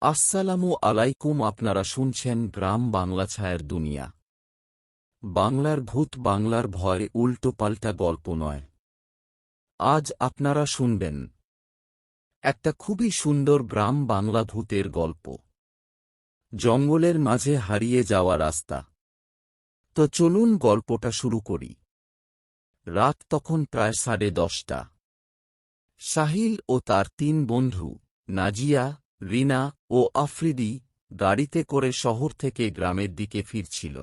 আসসালামু আলাইকুম আপনারা শুনছেন গ্রাম বাংলা ছায়ার দুনিয়া। বাংলার ভূত বাংলার ভয় উল্টো পাল্টা গল্প নয়। আজ আপনারা শুনবেন একটা খুবই সুন্দর গ্রাম বাংলা ভূতের গল্প। জঙ্গলের মাঝে হারিয়ে যাওয়া রাস্তা। তো চলুন গল্পটা শুরু করি। রাত তখন প্রায় সাড়ে দশটা। সাহিল ও তার তিন বন্ধু, নাজিয়া রিনা ও আফ্রিদি গাড়িতে করে শহর থেকে গ্রামের দিকে ফিরছিল।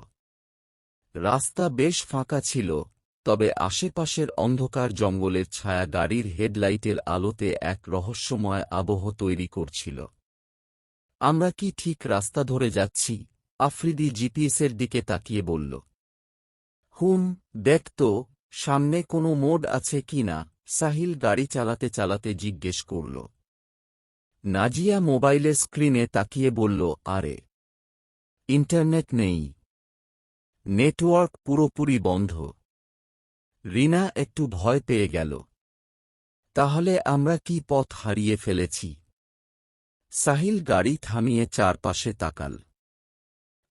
রাস্তা বেশ ফাঁকা ছিল, তবে আশেপাশের অন্ধকার জঙ্গলের ছায়া গাড়ির হেডলাইটের আলোতে এক রহস্যময় আবহ তৈরি করছিল। আমরা কি ঠিক রাস্তা ধরে যাচ্ছি? আফ্রিদি জিপিএসের দিকে তাকিয়ে বলল। হুম, দেখ তো, সামনে কোনো মোড আছে কি না সাহিল গাড়ি চালাতে চালাতে জিজ্ঞেস করল। নাজিয়া মোবাইলের স্ক্রিনে তাকিয়ে বলল, আরে, ইন্টারনেট নেই। নেটওয়ার্ক পুরোপুরি বন্ধ। রিনা একটু ভয় পেয়ে গেল। তাহলে আমরা কি পথ হারিয়ে ফেলেছি? সাহিল গাড়ি থামিয়ে চারপাশে তাকাল।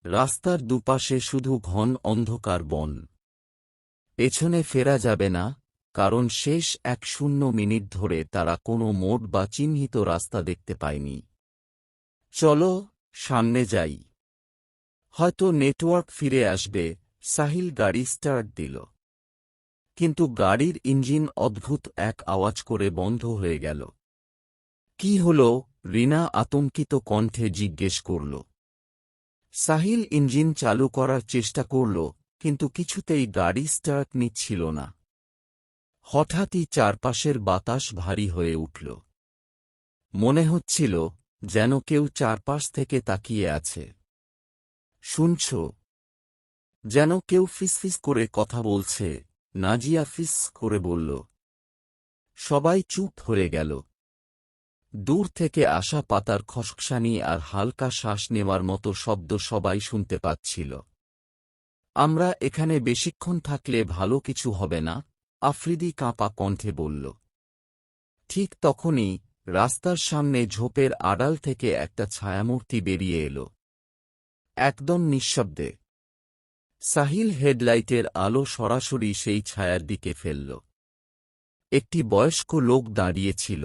রাস্তার দুপাশে শুধু ঘন অন্ধকার বন। পেছনে ফেরা যাবে না। কারণ শেষ এক শূন্য মিনিট ধরে তারা কোনো মোড় বা চিহ্নিত রাস্তা দেখতে পায়নি। চলো, সামনে যাই। হয়তো নেটওয়ার্ক ফিরে আসবে, সাহিল গাড়ি স্টার্ট দিল। কিন্তু গাড়ির ইঞ্জিন অদ্ভুত এক আওয়াজ করে বন্ধ হয়ে গেল। কি হল? রিনা আতঙ্কিত কণ্ঠে জিজ্ঞেস করল। সাহিল ইঞ্জিন চালু করার চেষ্টা করল, কিন্তু কিছুতেই গাড়ি স্টার্ট নিচ্ছিল না। হঠাৎই চারপাশের বাতাস ভারী হয়ে উঠল। মনে হচ্ছিল যেন কেউ চারপাশ থেকে তাকিয়ে আছে। শুনছ? যেন কেউ ফিসফিস করে কথা বলছে, নাজিয়া ফিস করে বলল। সবাই চুপ হয়ে গেল। দূর থেকে আসা পাতার খসখসানি আর হালকা শ্বাস নেওয়ার মতো শব্দ সবাই শুনতে পাচ্ছিল। আমরা এখানে বেশিক্ষণ থাকলে ভালো কিছু হবে না? আফ্রিদি কাঁপা কণ্ঠে বলল, ঠিক তখনই রাস্তার সামনে ঝোপের আড়াল থেকে একটা ছায়ামূর্তি বেরিয়ে এল। একদম নিঃশব্দে। সাহিল হেডলাইটের আলো সরাসরি সেই ছায়ার দিকে ফেলল। একটি বয়স্ক লোক দাঁড়িয়েছিল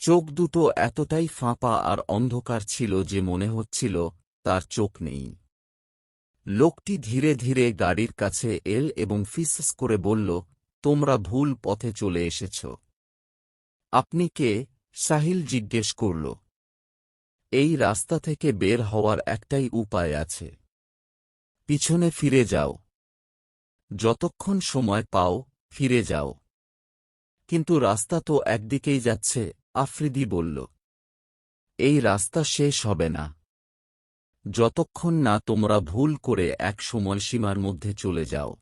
চোখ দুটো এতটাই ফাঁপা আর অন্ধকার ছিল যে মনে হচ্ছিল তার চোখ নেই। লোকটি ধীরে ধীরে গাড়ির কাছে এল এবং ফিসস করে বলল, তোমরা ভুল পথে চলে এসেছ। আপনি কে? সাহিল জিজ্ঞেস করল। এই রাস্তা থেকে বের হওয়ার একটাই উপায় আছে। পিছনে ফিরে যাও। যতক্ষণ সময় পাও, ফিরে যাও। কিন্তু রাস্তা তো একদিকেই যাচ্ছে, আফ্রিদি বলল। এই রাস্তা শেষ হবে না। যতক্ষণ না তোমরা ভুল করে এক সময়সীমার মধ্যে চলে যাও।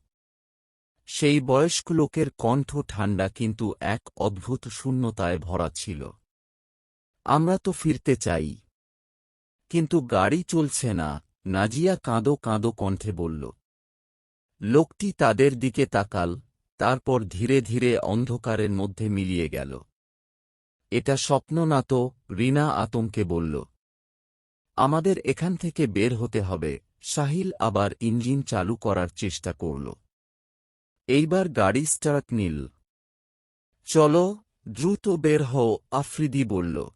সেই বয়স্ক লোকের কণ্ঠ ঠান্ডা কিন্তু এক অদ্ভুত শূন্যতায় ভরা ছিল। আমরা তো ফিরতে চাই। কিন্তু গাড়ি চলছে না, নাজিয়া কাঁদো কাঁদো কণ্ঠে বলল। লোকটি তাদের দিকে তাকাল, তারপর ধীরে ধীরে অন্ধকারের মধ্যে মিলিয়ে গেল। এটা স্বপ্ন না তো, রিনা আতঙ্কে বলল। আমাদের এখান থেকে বের হতে হবে। সাহিল আবার ইঞ্জিন চালু করার চেষ্টা করল। এইবার গাড়ি স্টার্ট নিল। চলো, দ্রুত বের হও, আফ্রিদি বলল।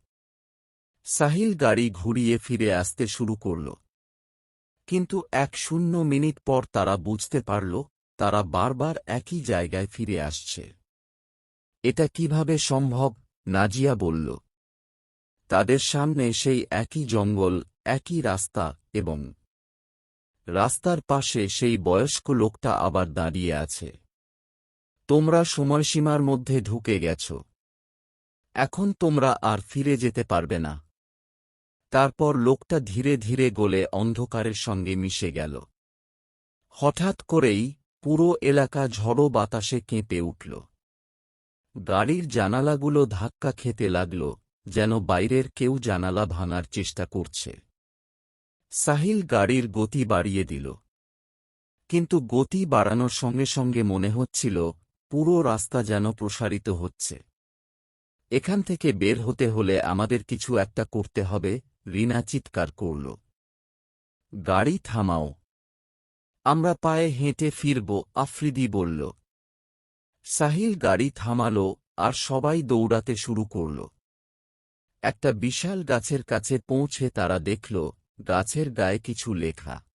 সাহিল গাড়ি ঘুরিয়ে ফিরে আসতে শুরু করল। কিন্তু এক শূন্য মিনিট পর তারা বুঝতে পারল, তারা বারবার একই জায়গায় ফিরে আসছে। এটা কীভাবে সম্ভব? নাজিয়া বলল। তাদের সামনে সেই একই জঙ্গল একই রাস্তা এবং রাস্তার পাশে সেই বয়স্ক লোকটা আবার দাঁড়িয়ে আছে। তোমরা সময়সীমার মধ্যে ঢুকে গেছ। এখন তোমরা আর ফিরে যেতে পারবে না। তারপর লোকটা ধীরে ধীরে গলে অন্ধকারের সঙ্গে মিশে গেল। হঠাৎ করেই পুরো এলাকা ঝড়ো বাতাসে কেঁপে উঠল। গাড়ির জানালাগুলো ধাক্কা খেতে লাগল, যেন বাইরের কেউ জানালা ভাঙার চেষ্টা করছে। সাহিল গাড়ির গতি বাড়িয়ে দিল। কিন্তু গতি বাড়ানোর সঙ্গে সঙ্গে মনে হচ্ছিল, পুরো রাস্তা যেন প্রসারিত হচ্ছে। এখান থেকে বের হতে হলে আমাদের কিছু একটা করতে হবে, রিনা চিৎকার করল। গাড়ি থামাও। আমরা পায়ে হেঁটে ফিরব, আফ্রিদি বলল। সাহিল গাড়ি থামাল আর সবাই দৌড়াতে শুরু করল। একটা বিশাল গাছের কাছে পৌঁছে তারা দেখল গাছের গায়ে কিছু লেখা।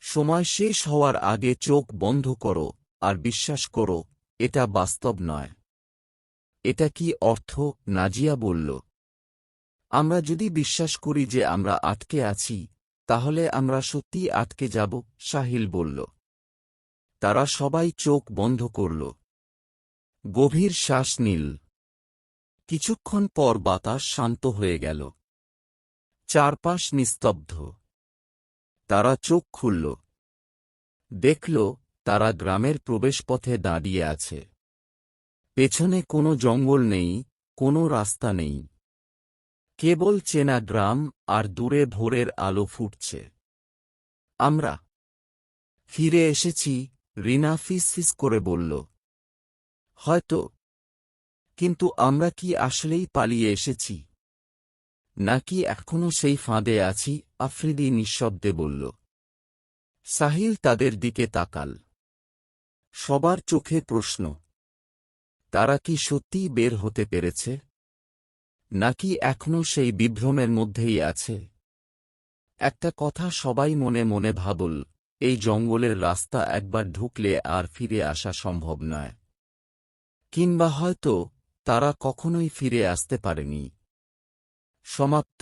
সময় শেষ হওয়ার আগে চোখ বন্ধ করো আর বিশ্বাস করো, এটা বাস্তব নয়। এটা কি অর্থ? নাজিয়া বলল। আমরা যদি বিশ্বাস করি যে আমরা আটকে আছি, তাহলে আমরা সত্যি আটকে যাব, সাহিল বলল। তারা সবাই চোখ বন্ধ করল। গভীর শ্বাস নীল। কিছুক্ষণ পর বাতাস শান্ত হয়ে গেল। চারপাশ নিস্তব্ধ। তারা চোখ খুলল। দেখল, তারা গ্রামের প্রবেশপথে দাঁড়িয়ে আছে। পেছনে কোনো জঙ্গল নেই, কোনো রাস্তা নেই। কেবল চেনা গ্রাম আর দূরে ভোরের আলো ফুটছে। আমরা ফিরে এসেছি, রিনা ফিস ফিস করে বলল, হয়তো। কিন্তু আমরা কি আসলেই পালিয়ে এসেছি? নাকি এখনও সেই ফাঁদে আছি? আফ্রিদি নিঃশব্দে বলল। সাহিল তাদের দিকে তাকাল। সবার চোখে প্রশ্ন। তারা কি সত্যিই বের হতে পেরেছে? নাকি এখনও সেই বিভ্রমের মধ্যেই আছে? একটা কথা সবাই মনে মনে ভাবল, এই জঙ্গলের রাস্তা একবার ঢুকলে আর ফিরে আসা সম্ভব নয়। কিংবা হয়তো তারা কখনোই ফিরে আসতে পারেনি। সমাপ্ত।